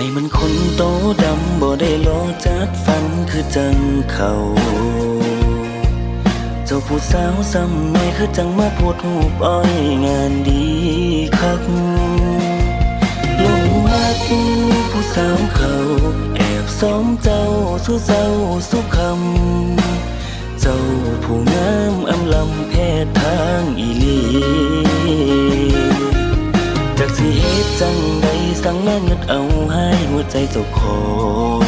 ายมันคนโตดำบ่ได้โลจัดฟันคือจังเขา เจ้าผู้สาวซ้ำในคือจังมาพูดหูปอ้อยงานดีคักลงมักผู้สาวเขาแอบซ้อมเจ้าสู้เจ้าสู้คำ เจ้าผู้งามอำลำแพทย์ทางอีลีจากสิเหตุจังใด สั่งมาเงิดเอาให้หัวใจเจ้าของ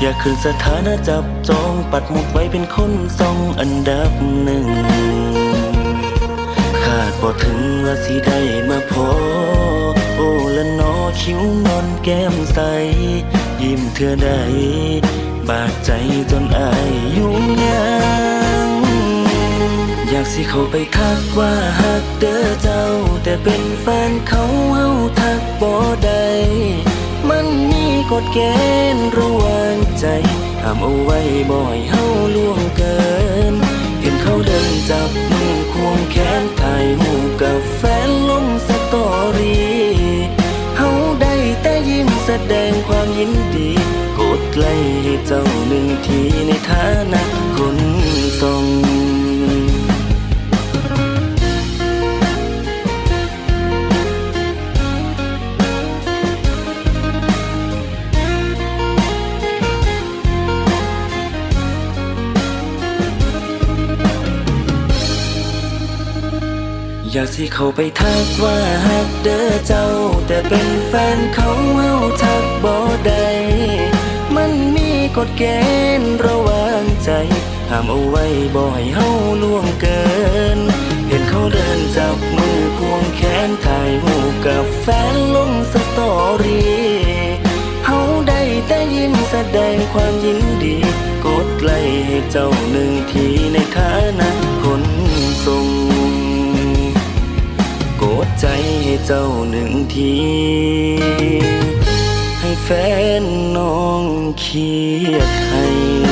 อยากขึ้นสถานะจับจองปัดหมุกไว้เป็นคนทรงอันดับหนึ่งคาดบ่ถึงว่าสิได้มาพอ โอ้ละนอคิ้วนอนแก้มใส ยิ้มเธอใดบาดใจจนอายยุ่งยา อยากสิเขาไปทักว่าฮักเด้อเจ้า แต่เป็นแฟนเขาเฮาทักบ่ได้มันมีกฎเกณฑ์ระหว่างใจห้ามเอาไว้บ่อยเฮาล่วงเกิน เห็นเขาเดินจับมือควงแขนถ่ายหูกับแฟนลงสตอรี่เฮาได้แต่ยิ้มแสดงความยินดี กดไลค์ให้เจ้าหนึ่งทีในฐานะคนทรง อยากสิเขาไปทักว่าฮักเด้อเจ้า แต่เป็นแฟนเขาเฮาทักบ่ได้มันมีกฎเกณฑ์ระว่างใจห้ามเอาไว้บ่ให้เฮาล่วงเกิน เห็นเขาเดินจับมือควงแขนถ่ายหูกับแฟนลงสตอรี่เฮาได้แต่ยิ้มแสดงความยินดี กดไลค์ให้เจ้าหนึ่งทีในฐานะ เจ้าหนึ่งที ให้แฟนน้องเครียดให้